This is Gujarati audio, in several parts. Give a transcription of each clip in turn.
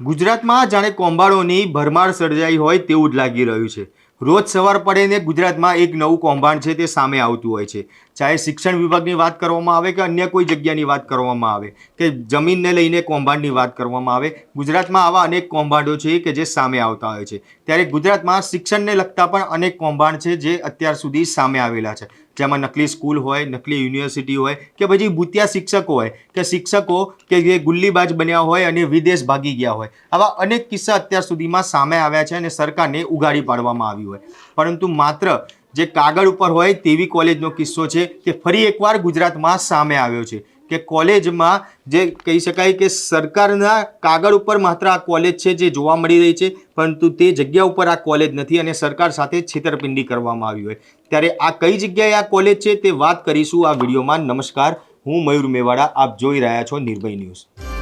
ગુજરાતમાં જાણે કૌભાંડોની ભરમાર સર્જાઈ હોય તેવું જ લાગી રહ્યું છે. રોજ સવાર પડે ને ગુજરાતમાં એક નવું કૌભાંડ છે તે સામે આવતું હોય છે. ચાહે શિક્ષણ વિભાગની વાત કરવામાં આવે કે અન્ય કોઈ જગ્યાની વાત કરવામાં આવે, કે જમીનને લઈને કૌભાંડની વાત કરવામાં આવે, ગુજરાતમાં આવા અનેક કૌભાંડો છે કે જે સામે આવતા હોય છે. ત્યારે ગુજરાતમાં શિક્ષણને લગતા પણ અનેક કૌભાંડ છે જે અત્યાર સુધી સામે આવેલા છે. જેમાં નકલી સ્કૂલ હોય, નકલી યુનિવર્સિટી હોય કે પછી ભૂતિયા શિક્ષકો હોય કે શિક્ષકો કે જે ગુલ્લીબાજ બન્યા હોય અને વિદેશ ભાગી ગયા હોય. આવા અનેક કિસ્સા અત્યાર સુધીમાં સામે આવ્યા છે અને સરકારને ઉગાડી પાડવામાં આવી હોય. પરંતુ માત્ર જે કાગળ ઉપર હોય તેવી કોલેજનો કિસ્સો છે કે ફરી એકવાર ગુજરાતમાં સામે આવ્યો છે. કે કોલેજમાં જે કહી શકાય કે સરકારના કાગળ ઉપર માત્ર આ કોલેજ છે જે જોવા મળી રહી છે, પરંતુ તે જગ્યા ઉપર આ કોલેજ નથી અને સરકાર સાથે છેતરપિંડી કરવામાં આવી હોય. ત્યારે આ કઈ જગ્યાએ આ કોલેજ છે તે વાત કરીશું આ વિડીયોમાં. નમસ્કાર, હું મયુર મેવાડા, આપ જોઈ રહ્યા છો નિર્ભય ન્યૂઝ.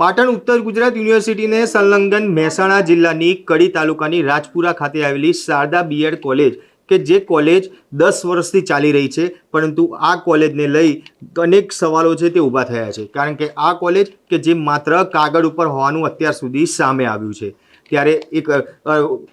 પાટણ ઉત્તર ગુજરાત યુનિવર્સિટીને સંલગ્ન મહેસાણા જિલ્લાની કડી તાલુકાની રાજપુરા ખાતે આવેલી શારદા બીએડ કોલેજ, કે જે કોલેજ દસ વર્ષથી ચાલી રહી છે, પરંતુ આ કોલેજને લઈ અનેક સવાલો છે તે ઊભા થયા છે. કારણ કે આ કોલેજ, કે જે માત્ર કાગળ ઉપર હોવાનું અત્યાર સુધી સામે આવ્યું છે. ત્યારે એક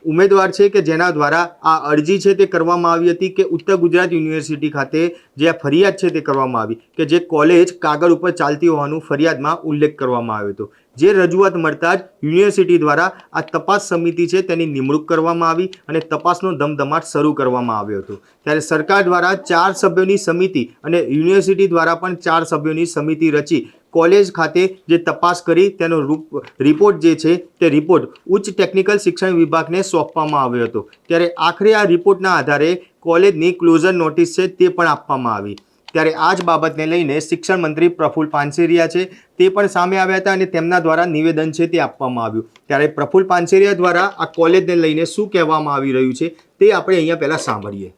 ઉમેદવાર છે કે જેના દ્વારા આ અરજી છે તે કરવામાં આવી હતી કે ઉત્તર ગુજરાત યુનિવર્સિટી ખાતે જે આ ફરિયાદ છે તે કરવામાં આવી કે જે કોલેજ કાગળ ઉપર ચાલતી હોવાનું ફરિયાદમાં ઉલ્લેખ કરવામાં આવ્યો હતો. જે રજૂઆત મળતા જ યુનિવર્સિટી દ્વારા આ તપાસ સમિતિ છે તેની નિમણૂક કરવામાં આવી અને તપાસનો ધમધમાટ શરૂ કરવામાં આવ્યો હતો. ત્યારે સરકાર દ્વારા ચાર સભ્યોની સમિતિ અને યુનિવર્સિટી દ્વારા પણ ચાર સભ્યોની સમિતિ રચી કોલેજ ખાતે જે તપાસ કરી, તેનો રૂપ, રિપોર્ટ જે છે, તે રિપોર્ટ ઉચ્ચ ટેકનિકલ શિક્ષણ વિભાગને સોંપવામાં આવ્યો હતો. ત્યારે આખરે આ રિપોર્ટના આધારે કોલેજની ક્લોઝર નોટિસ છે, તે પણ આપવામાં આવી. ત્યારે આ જ બાબતને લઈને શિક્ષણ મંત્રી પ્રફુલ પાનસેરિયા છે, તે પણ સામે આવ્યા હતા અને તેમના દ્વારા નિવેદન છે, તે આપવામાં આવ્યું. ત્યારે પ્રફુલ પાનસેરિયા દ્વારા આ કોલેજને લઈને શું કહેવામાં આવી રહ્યું છે, તે આપણે અહીંયા પહેલાં સાંભળીએ.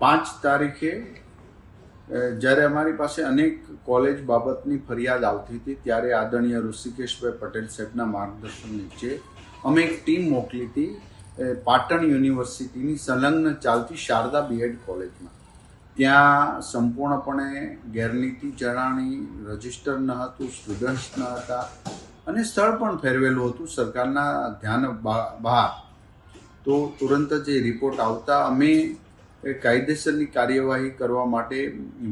પાંચ તારીખે જ્યારે અમારી પાસે અનેક કોલેજ બાબતની ફરિયાદ આવતી હતી, ત્યારે આદરણીય ઋષિકેશભાઈ પટેલ સાહેબના માર્ગદર્શન નીચે અમે એક ટીમ મોકલી હતી પાટણ યુનિવર્સિટીની સંલગ્ન ચાલતી શારદા બીએડ કોલેજમાં. ત્યાં સંપૂર્ણપણે ગેરનીતિ જણાણી રજિસ્ટર ન હતું, સ્ટુડન્ટ્સ ન હતા અને સ્થળ પણ ફેરવેલું હતું સરકારના ધ્યાન બહાર. તો તુરંત જ એ રિપોર્ટ આવતા અમે કાયદેસરની કાર્યવાહી કરવા માટે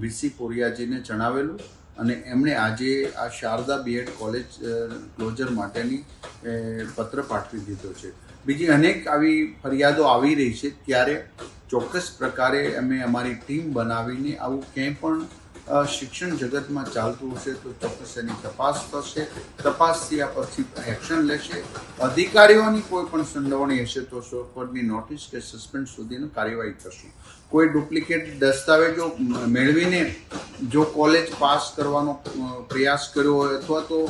વીસી પોરિયાજીને જણાવેલું અને એમણે આજે આ શારદા બીએડ કોલેજ ક્લોઝર માટેની પત્ર પાઠવી દીધો છે. બીજી અનેક આવી ફરિયાદો આવી રહી છે, ત્યારે ચોક્કસ પ્રકારે અમે અમારી ટીમ બનાવીને આવું ક્યાંય પણ શિક્ષણ જગતમાં ચાલતું હશે તો ચોક્કસ એની તપાસ થશે. તપાસ થયા પછી એક્શન લેશે. અધિકારીઓની કોઈ પણ સંડોવણી હશે તો સોપરની નોટિસ કે સસ્પેન્ડ સુધીની કાર્યવાહી થશે. કોઈ ડુપ્લિકેટ દસ્તાવેજો મેળવીને જો કોલેજ પાસ કરવાનો પ્રયાસ કર્યો હોય અથવા તો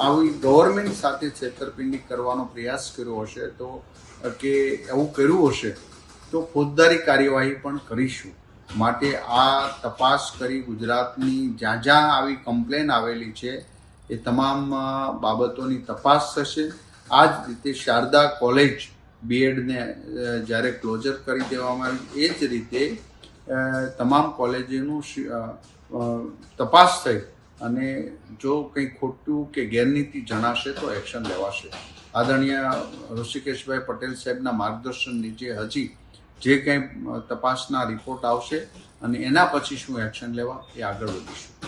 આવી ગવર્મેન્ટ સાથે છેતરપિંડી કરવાનો પ્રયાસ કર્યો હશે તો કે એવું કર્યું હશે તો ફોજદારી કાર્યવાહી પણ કરીશું. માટે આ તપાસ કરી ગુજરાતની જ્યાં જ્યાં આવી કમ્પ્લેન આવેલી છે, એ તમામ બાબતોની તપાસ થશે. આ જ રીતે શારદા કોલેજ બીએડને જ્યારે ક્લોઝર કરી દેવામાં આવી, એ જ રીતે તમામ કોલેજોનું તપાસ થઈ અને જો કંઈ ખોટું કે ગેરનીતિ જણાશે તો એક્શન લેવાશે. આદરણીય ઋષિકેશભાઈ પટેલ સાહેબના માર્ગદર્શન નીચે હજી જે કંઈ તપાસના રિપોર્ટ આવશે અને એના પછી શું એક્શન લેવા એ આગળ વધીશું.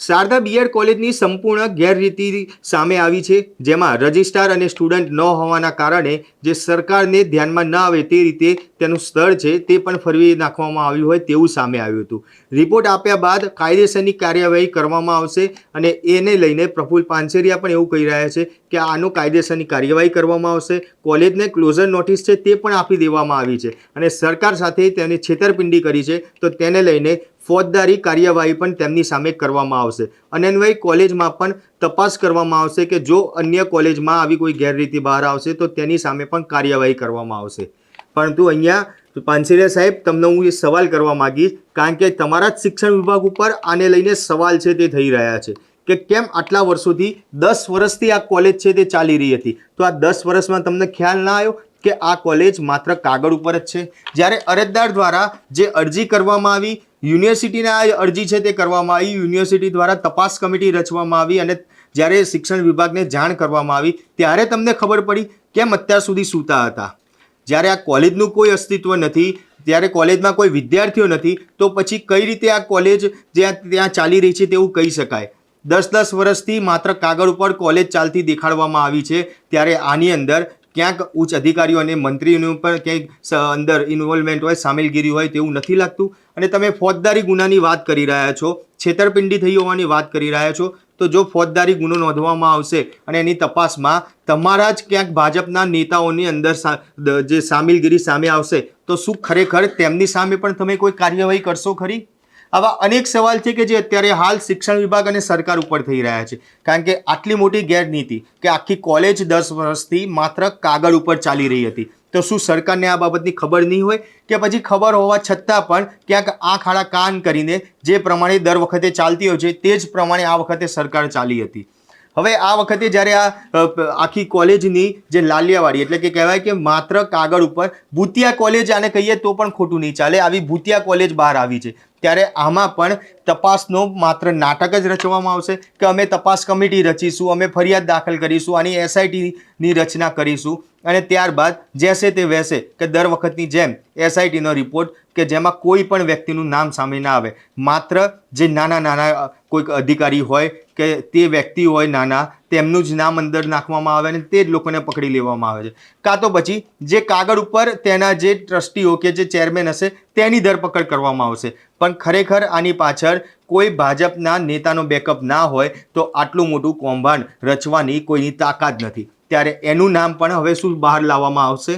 શારદા બીએડ કોલેજની સંપૂર્ણ ગેરરીતિ સામે આવી છે, જેમાં રજિસ્ટ્રાર અને સ્ટુડન્ટ ન હોવાના કારણે જે સરકારને ધ્યાનમાં ન આવે તે રીતે તેનું સ્તર છે તે પણ ફરવી નાખવામાં આવ્યું હોય તેવું સામે આવ્યું હતું. રિપોર્ટ આપ્યા બાદ કાયદેસરની કાર્યવાહી કરવામાં આવશે અને એને લઈને પ્રફુલ પાનસેરિયા પણ એવું કહી રહ્યા છે કે આનો કાયદેસરની કાર્યવાહી કરવામાં આવશે, કોલેજને ક્લોઝર નોટિસ છે તે પણ આપી દેવામાં આવી છે અને સરકાર સાથે તેની છેતરપિંડી કરી છે, તો તેને લઈને ફોજદારી કાર્યવાહી પણ તેમની સામે કરવામાં આવશે. અન્વય કોલેજમાં પણ તપાસ કરવામાં આવશે કે જો અન્ય કોલેજમાં આવી કોઈ ગેરરીતિ બહાર આવશે તો તેની સામે પણ કાર્યવાહી કરવામાં આવશે. પરંતુ અહીંયા પાનસેરિયા સાહેબ, તમને હું એ સવાલ કરવા માંગીશ, કારણ કે તમારા જ શિક્ષણ વિભાગ ઉપર આને લઈને સવાલ છે તે થઈ રહ્યા છે કે કેમ આટલા વર્ષોથી દસ વર્ષથી આ કોલેજ છે તે ચાલી રહી હતી? તો આ દસ વર્ષમાં તમને ખ્યાલ ના આવ્યો કે આ કોલેજ માત્ર કાગળ ઉપર જ છે? જ્યારે અરજદાર દ્વારા જે અરજી કરવામાં આવી યુનિવર્સિટીને આ અરજી છે તે કરવામાં આવી. યુનિવર્સિટી દ્વારા તપાસ કમિટી રચવામાં આવી અને જ્યારે શિક્ષણ વિભાગને જાણ કરવામાં આવી, ત્યારે તમને ખબર પડી કેમ અત્યાર સુધી સૂતા હતા. જ્યારે આ કોલેજનું કોઈ અસ્તિત્વ નથી, ત્યારે કોલેજમાં કોઈ વિદ્યાર્થીઓ નથી, તો પછી કઈ રીતે આ કોલેજ જ્યાં ત્યાં ચાલી રહી છે તેવું કહી શકાય. દસ દસ વર્ષથી માત્ર કાગળ ઉપર કોલેજ ચાલતી દેખાડવામાં આવી છે. ત્યારે આની અંદર ક્યાંક ઉચ્ચ અધિકારીઓ અને મંત્રીઓનું પણ ક્યાંક અંદર ઇન્વોલ્વમેન્ટ હોય, સામેલગીરી હોય તેવું નથી લાગતું. અને તમે ફોજદારી ગુનાની વાત કરી રહ્યા છો, છેતરપિંડી થઈ હોવાની વાત કરી રહ્યા છો, તો જો ફોજદારી ગુનો નોંધવામાં આવશે અને એની તપાસમાં તમારા જ ક્યાંક ભાજપના નેતાઓની અંદર જે સામેલગીરી સામે આવશે, તો શું ખરેખર તેમની સામે પણ તમે કોઈ કાર્યવાહી કરશો ખરી? આવા અનેક સવાલ છે કે જે અત્યારે હાલ શિક્ષણ વિભાગ અને સરકાર ઉપર થઈ રહ્યા છે. કારણ કે આટલી મોટી ગેરનીતિ કે આખી કોલેજ દસ વર્ષથી માત્ર કાગળ ઉપર ચાલી રહી હતી. તો શું સરકારને આ બાબતની ખબર નહીં હોય? કે પછી ખબર હોવા છતાં પણ ક્યાંક આંખ આડા કાન કરીને જે પ્રમાણે દર વખતે ચાલતી હોય છે, તે જ પ્રમાણે આ વખતે સરકાર ચાલી હતી. હવે આ વખતે જ્યારે આ આખી કોલેજની જે લાલિયાવાડી, એટલે કે કહેવાય કે માત્ર કાગળ ઉપર, ભૂતિયા કોલેજ આને કહીએ તો પણ ખોટું નહીં ચાલે. આવી ભૂતિયા કોલેજ બહાર આવી છે. ત્યારે આમાં પણ તપાસનો માત્ર નાટક જ રચવામાં આવશે કે અમે તપાસ કમિટી રચીશું, અમે ફરિયાદ દાખલ કરીશું, આની એસઆઈટીની રચના કરીશું. અને ત્યારબાદ જેસે તે વહેશે કે દર વખતની જેમ એસઆઈટીનો રિપોર્ટ કે જેમાં કોઈ પણ વ્યક્તિનું નામ સામે ના આવે. માત્ર જે નાના નાના કોઈક અધિકારી હોય કે તે વ્યક્તિ હોય નાના, તેમનું જ નામ અંદર નાખવામાં આવે અને તે જ લોકોને પકડી લેવામાં આવે છે. કાં તો પછી જે કાગળ ઉપર તેના જે ટ્રસ્ટીઓ કે જે ચેરમેન હશે તેની ધરપકડ કરવામાં આવશે. પણ ખરેખર આની પાછળ કોઈ ભાજપના નેતાનો બેકઅપ ના હોય તો આટલું મોટું કૌભાંડ રચવાની કોઈની તાકાત નથી. ત્યારે એનું નામ પણ હવે શું બહાર લાવવામાં આવશે?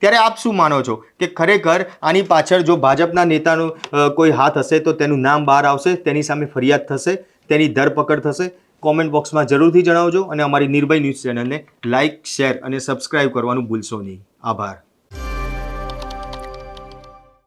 ત્યારે આપ શું માનો છો કે ખરેખર આની પાછળ જો ભાજપના નેતાનો કોઈ હાથ હશે તો તેનું નામ બહાર આવશે, તેની સામે ફરિયાદ થશે, તેની ધરપકડ થશે? કોમેન્ટ બોક્સમાં જરૂરથી જણાવજો અને અમારી નિર્ભય ન્યૂઝ ચેનલને લાઇક શેર અને સબસ્ક્રાઇબ કરવાનું ભૂલશો નહીં. આભાર.